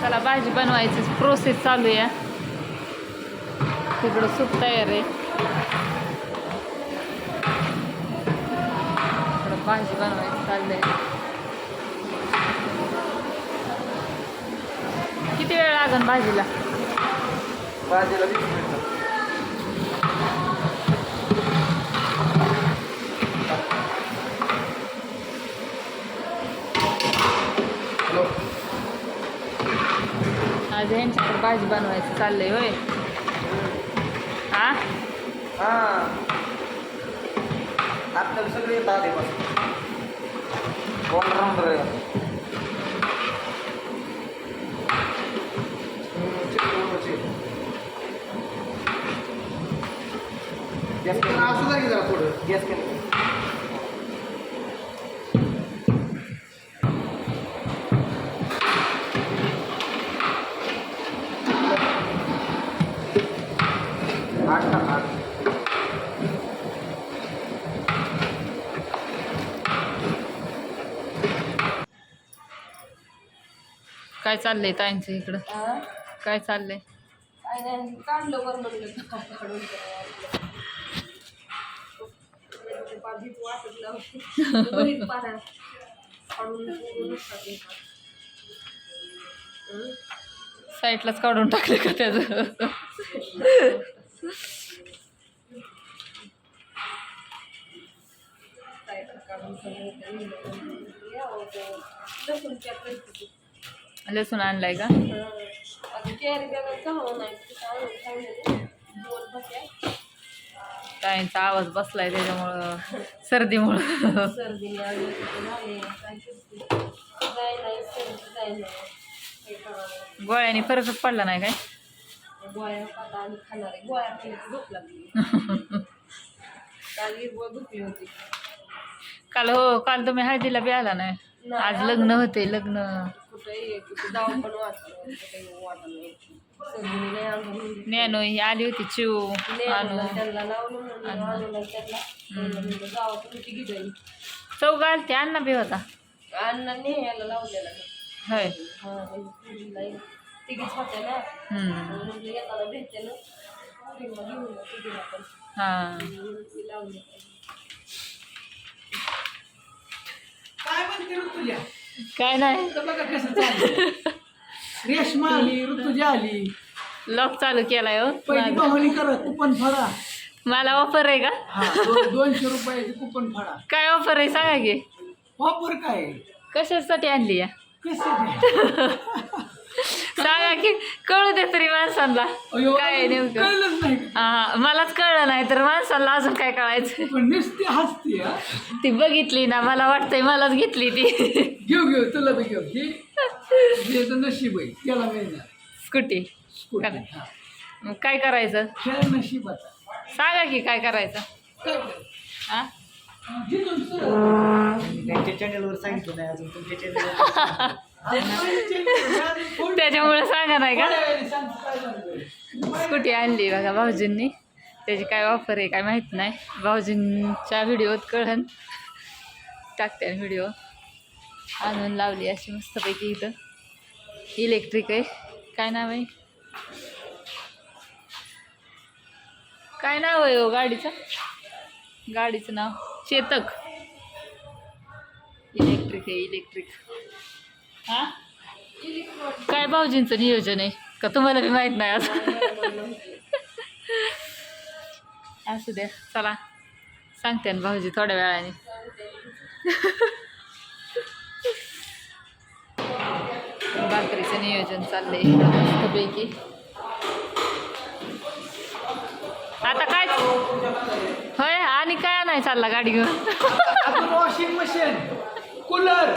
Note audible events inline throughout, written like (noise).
चला भाजी बनवायची प्रोसेस चालू आहे. तिकडं सूप तयार आहे. इकडं भाजी बनवायची चाललंय किती वेळ लागन भाजीला? भाजीला आज यांच्याकडे भाजी बनवायचं चाललंय होय. हा? हां. आपल्याला सगळे दादे बस कोण असू काय चाललंय ताईंचं इकडं? काय चाललंय? साईडलाच काढून टाकले का त्याचं? काढून लसूण आणलाय का? काहींचा आवाज बसलाय त्याच्यामुळं सर्दीमुळं. गोळ्याने फरकच पडला नाही काय? (laughs) काल हो काल तुम्ही हळदीला बी आला नाही. आज लग्न होते लग्न. कुठे पण नॅनो ही आली होती चिव आणू त्यांना लावलं म्हणलं आणूला त्यांना. म्हणलं म्हणलं गावात होती गिजाई चौघ आलते अण्णा बी होता अण्णा नेह्याला लावलेला होय. हा म्हणजे तिघीच होत्या ना. हम्म. म्हणलं येताना भेटते ना. पुरीला घेऊन या तिघीला पण. हा. ती लावली. काय म्हणते ऋतुजा? काय नाही. (laughs) तर बघा कसं चाललं रेशमा आली ऋतुजा आली. लॉक चालू केलाय हो. पहिली माझा. कुपन फाडा मला ऑफर आहे का? हा दो- दोनशे रुपयाचे कुपन फाडा काय ऑफर आहे सांगा की. वापर काय? कशासाठी आणली या? कसं (laughs) सांगा की. कळू दे तरी माणसांना. अयो, काय आहे नेमकं? कळलंच नाही हा मलाच कळलं नाही तर माणसाला अजून काय कळायचं? पण नुसती हसते हा. ती बघितली ना मला वाटतंय मलाच घेतली ती. घेऊ घेऊ तुला बी घेऊ. हे तर नशीब आहे त्याला मिळणार स्कूटी? हा. मग काय करायचं? खेळ नशिबाचा सांगा की काय करायचं. काय करायचं? हा? जिथून. चॅनलवर सांगितलं नाही अजून तुमच्या चॅनलवर (laughs) त्याच्यामुळे सांगा नाही का. स्कूटी आणली बघा भाऊजींनी. त्याची काय ऑफर आहे काय माहीत नाही. भाऊजींच्या व्हिडिओत कळन. टाकते व्हिडिओ. आणून लावली अशी मस्तपैकी इथं. इलेक्ट्रिक आहे. काय नाव आहे? काय नाव आहे हो गाडीचं? गाडीचं नाव. चेतक. इलेक्ट्रिक आहे इलेक्ट्रिक हां? काय भाऊजींचं नियोजन आहे? का तुम्हाला बी माहीत नाही असं असू द्या चला. सांगते ना भाऊजी थोड्या वेळाने. भाकरीचं नियोजन चाललंय मस्तपैकी. आता काय? होय आणि काय नाही चालला गाडी घेऊन? वॉशिंग मशीन कूलर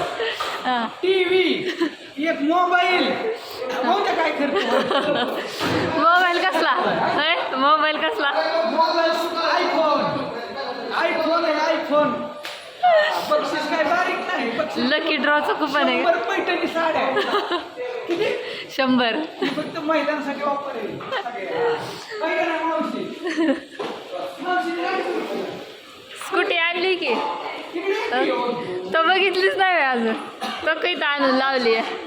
टीव्ही एक मोबाईल. कोणतं काय करतो मोबाईल कसला? मोबाईल कसला? मोबाईल आयफोन आयफोन आहे आयफोन बक्षीस काय बारीक नाही लकी ड्रॉचं कुपन आहे. शंभर पैठणी साड्या किती? शंभर. फक्त महिलांसाठी वापर आहे? स्कूटी आणली की? बघितलीच नाही अजून. तो काही आणून लावली आहे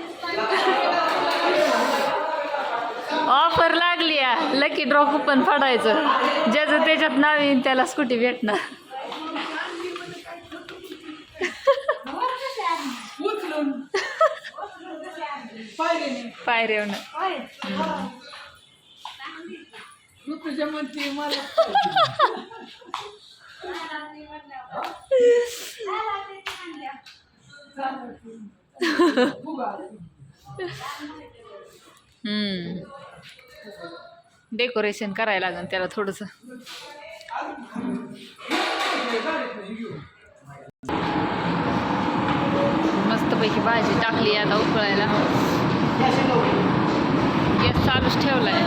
लागली लकी ड्रॉ कुपन फाडायचं ज्याचं त्याच्यात नाव येईन त्याला स्कूटी भेटणार. तुझ्या म्हणते मला डेकोरेशन करायला लागेल त्याला थोडंसं. मस्तपैकी भाजी टाकली आता उकळायला. गॅस चालूच ठेवलाय.